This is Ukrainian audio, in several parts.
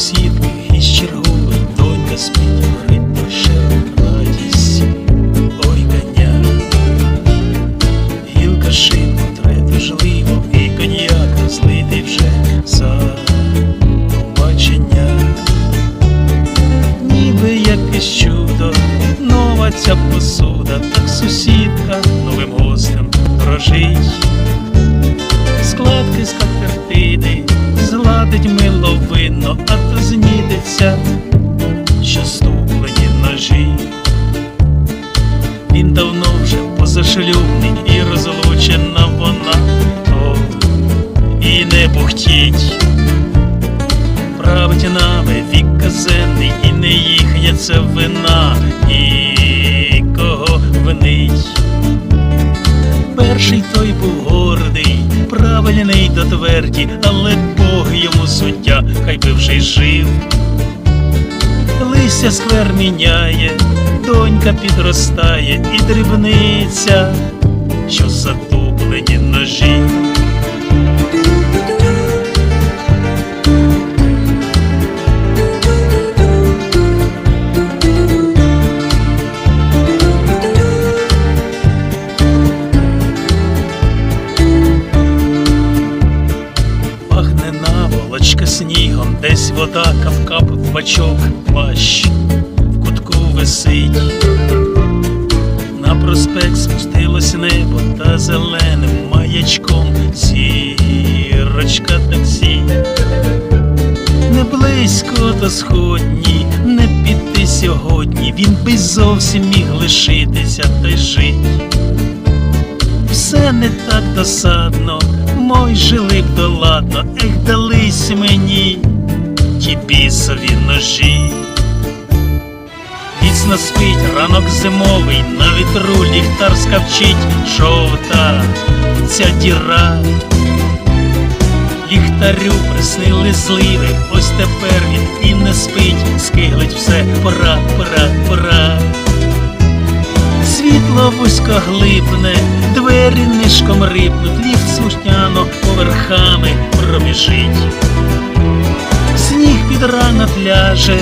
сусіди і черговий донька спить горить широка дісі, ой коня, гілка шибу третє жливо, і коньяк злитий вже за побачення, ніби якесь чудо, нова ця посуда, так сусідка новим гостем прожить. Складки з катертини зладить миловинно, а позашлюбний і розлучена вона, то і не бухтіть. Править нами вік казенний, і не їхня це вина, і кого винить. Перший той був гордий, правильний до тверді, але Бог йому суддя, хай би вже й жив. Листя сквер міняє, донька підростає і дрібниця, що затуплені наволочка снігом, десь вода кавкап бачок плащ в кутку висить. На проспект спустилось небо та зеленим маячком зірочка таксі. Не близько до сходні, не піти сьогодні. Він би зовсім міг лишитися та й жить все не так досадно, мой жили б доладно, ех, дались мені ті бісові ножі. Міцно спить ранок зимовий, на вітру ліхтар скавчить жовта ця діра. Ліхтарю приснили зливи, ось тепер він і не спить, скиглить все, пора, пора, пора. Світло вузько глибне, двері нишком рипнуть, ліфт слушняно поверхами пробіжить. Сніг під ранок ляже,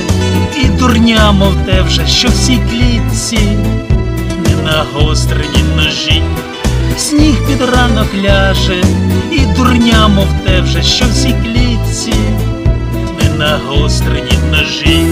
і дурня, мов те вже, що в цій клітці не нагострені ножі. Сніг під ранок ляже, і дурня, мов те вже, що всі клітці не нагострені ножі.